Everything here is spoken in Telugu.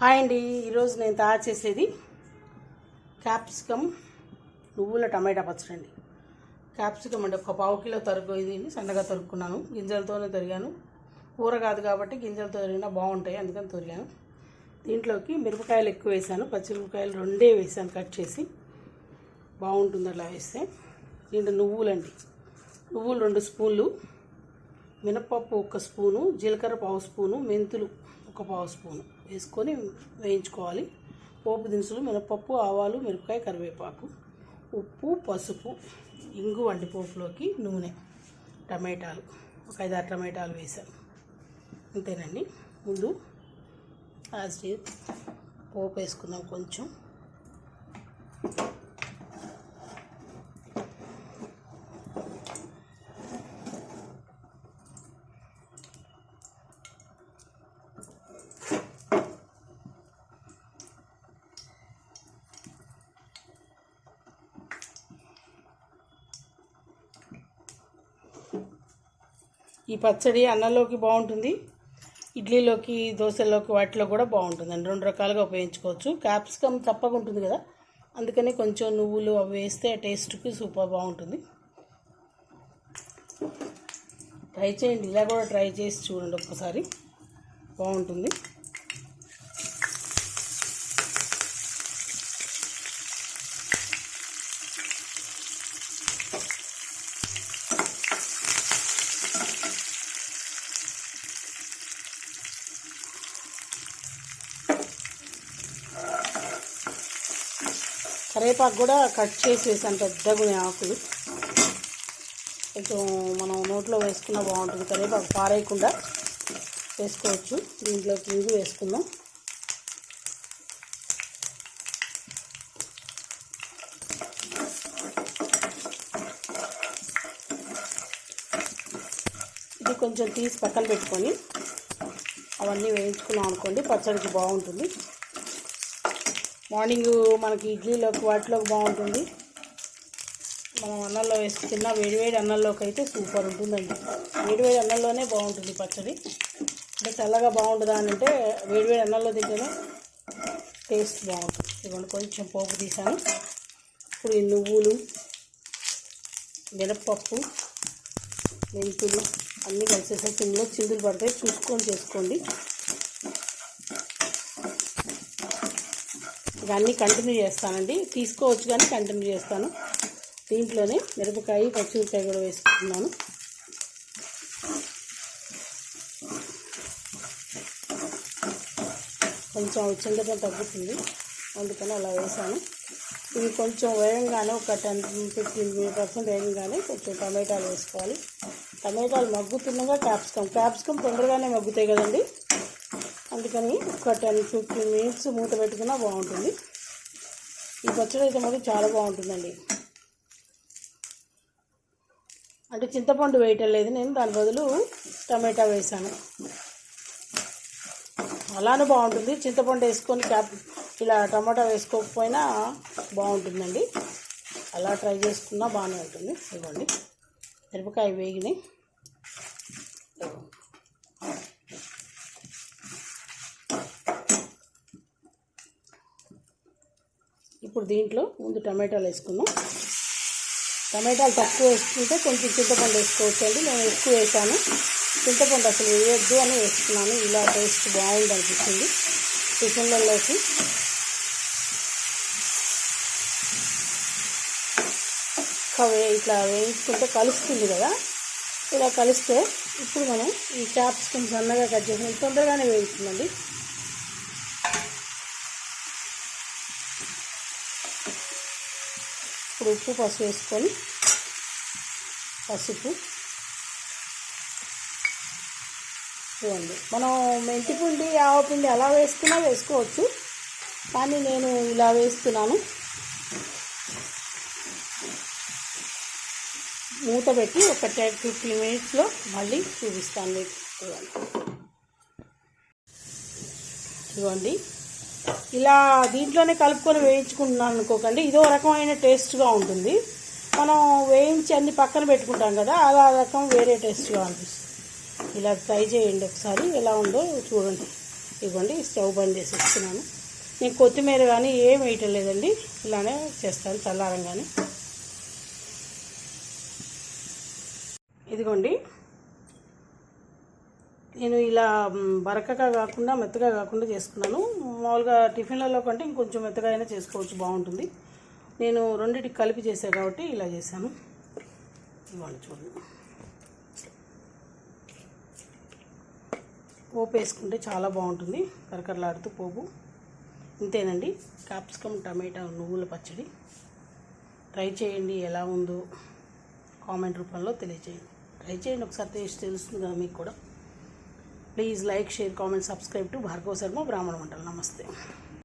హాయ్ అండి. ఈరోజు నేను తయారు చేసేది క్యాప్సికమ్ నువ్వుల టమాటా పచ్చడి అండి. క్యాప్సికమ్ అంటే ఒక పావు కిలో తరుగు ఇది సన్నగా తరుక్కున్నాను. గింజలతోనే తరిగాను. కూర కాదు కాబట్టి గింజలతో తరిగినా బాగుంటాయి. అందుకని తొరిగాను. దీంట్లోకి మిరపకాయలు ఎక్కువ వేసాను. పచ్చిమిరపకాయలు రెండే వేసాను కట్ చేసి. బాగుంటుంది అలా వేస్తే. దీంట్లో నువ్వులండి నువ్వులు రెండు స్పూన్లు. మినపప్పు ఒక స్పూను. జీలకర్ర పావు స్పూను. మెంతులు ఒక పావు స్పూను. వేసుకొని వేయించుకోవాలి. పోపు దినుసులు మినపప్పు ఆవాలు మిరపకాయ కరివేపాకు ఉప్పు పసుపు ఇంగు వంటి పోపులోకి నూనె టమాటాలు ఒక ఐదారు టమాటాలు వేసాను అంతేనండి. ముందు యాజ్ పోపు వేసుకుందాం కొంచెం. ఈ పచ్చడి అన్నంలోకి బాగుంటుంది. ఇడ్లీలోకి దోశలోకి వాటిలో కూడా బాగుంటుందండి. రెండు రకాలుగా ఉపయోగించుకోవచ్చు. క్యాప్సికమ్ తప్పగా ఉంటుంది కదా? అందుకని కొంచెం నువ్వులు అవి వేస్తే టేస్ట్కి సూపర్ బాగుంటుంది. ట్రై చేయండి. ఇలా కూడా ట్రై చేసి చూడండి ఒక్కసారి. బాగుంటుంది. కరివేపాకు కూడా కట్ చేసి వేసాను పెద్దగా ఆకులు. కొంచెం మనం నోట్లో వేసుకున్న బాగుంటుంది. కరివేపాకు పారేయకుండా వేసుకోవచ్చు. దీంట్లోకి ఇంగు వేసుకుందాం. ఇది కొంచెం తీసి పక్కన పెట్టుకొని అవన్నీ వేయించుకున్నాం అనుకోండి పచ్చడికి బాగుంటుంది. మార్నింగ్ మనకి ఇడ్లీలోకి వాటిలోకి బాగుంటుంది. మనం అన్నంలో వేసి తిన్నా వేడివేడి అన్నంలోకి అయితే సూపర్ ఉంటుందండి. వేడివేడి అన్నంలోనే బాగుంటుంది పచ్చడి. అంటే చల్లగా బాగుంటుందా అని అంటే వేడివేడి అన్నంలో తింటేనే టేస్ట్ బాగుంటుంది. ఇదిగోండి కొంచెం పోపు తీసాను. ఇప్పుడు ఈ నువ్వులు మినప్పప్పు మెంతులు అన్నీ కలిసేసరికి ఇందులో చిందులు పడతాయి. చూసుకొని చేసుకోండి. ఇవన్నీ కంటిన్యూ చేస్తానండి. తీసుకోవచ్చు కానీ కంటిన్యూ చేస్తాను. దీంట్లోనే మిరపకాయ పచ్చిమిరపకాయ కూడా వేసుకుంటున్నాను. కొంచెం చింతపండు తగ్గుతుంది. అందుకని అలా వేసాను. ఇవి కొంచెం వేయంగానే ఒక టెన్ ఫిఫ్టీన్ పర్సెంట్ వేయంగానే కొంచెం టమాటాలు వేసుకోవాలి. టమాటాలు మగ్గుతుండగా క్యాప్సికమ్ క్యాప్సికమ్ తొందరగానే మగ్గుతాయి కదండి. అందుకని ఒక టెన్ ఫిఫ్టీన్ మినిట్స్ మూత పెట్టుకున్నా బాగుంటుంది. ఈ పచ్చడి అయితే మరి చాలా బాగుంటుందండి. అంటే చింతపండు వేయటం లేదు నేను దాని బదులు టమాటా వేసాను. అలానే బాగుంటుంది. చింతపండు వేసుకొని క్యాప్ ఇలా టమాటా వేసుకోకపోయినా బాగుంటుందండి. అలా ట్రై చేసుకున్నా బాగానే ఉంటుంది. ఇవ్వండి. మిరపకాయ వేగినాయి ఇప్పుడు దీంట్లో ముందు టమాటాలు వేసుకున్నాం టమాటాలు తక్కువ వేసుకుంటే కొంచెం చింతపండు వేసుకోవచ్చు అండి. నేను ఎక్కువ వేసాను. చింతపండు అసలు వేయొద్దు అని వేసుకున్నాను ఇలా టేస్ట్ బాగుంది అనిపించింది టిఫిన్లలోకి. వే ఇట్లా వేయించుకుంటే కలుస్తుంది కదా. ఇలా కలిస్తే ఇప్పుడు మనం ఈ క్యాప్సికమ్ సన్నగా కట్ చేసిన తొందరగానే వేయిస్తుందండి ఇప్పుడు ఉప్పు పసుపు వేసుకొని పసుపు. చూడండి మనం మెంతిపిండి ఆవపిండి అలా వేసుకున్నా వేసుకోవచ్చు. కానీ నేను ఇలా వేస్తున్నాను. మూత పెట్టి ఒక టెన్ ఫిఫ్టీన్ మినిట్స్లో మళ్ళీ చూపిస్తాను మీకు. చూడండి చూడండి ఇలా దీంట్లోనే కలుపుకొని వేయించుకుంటున్నాను అనుకోకండి. ఇదో రకమైన టేస్ట్గా ఉంటుంది. మనం వేయించి అన్ని పక్కన పెట్టుకుంటాం కదా అలా రకం వేరే టేస్ట్గా అనిపిస్తుంది. ఇలా ట్రై చేయండి ఒకసారి ఎలా ఉందో చూడండి. ఇదిగోండి స్టవ్ బంద్ చేసి ఇస్తున్నాను నేను కొత్తిమీర కానీ ఏం వేయటం లేదండి ఇలానే చేస్తాను చల్లారంగానే. ఇదిగోండి. నేను ఇలా బరకగా కాకుండా మెత్తగా కాకుండా చేసుకున్నాను. మామూలుగా టిఫిన్లలో కంటే ఇంకొంచెం మెత్తగా అయినా చేసుకోవచ్చు బాగుంటుంది. నేను రెండింటికి కలిపి చేశాను కాబట్టి ఇలా చేశాను. ఇవాళ చూడండి. పోపు వేసుకుంటే చాలా బాగుంటుంది. కరకరలాడుతూ పోపు. ఇంతేనండి. క్యాప్సికమ్ టమాటా నువ్వుల పచ్చడి. ట్రై చేయండి ఎలా ఉందో కామెంట్ రూపంలో తెలియజేయండి ట్రై చేయండి ఒకసారి టేస్ట్ తెలుస్తుంది కదా మీకు కూడా? please like share comment subscribe to Bhargava Sharma బ్రాహ్మణ వంటలు నమస్తే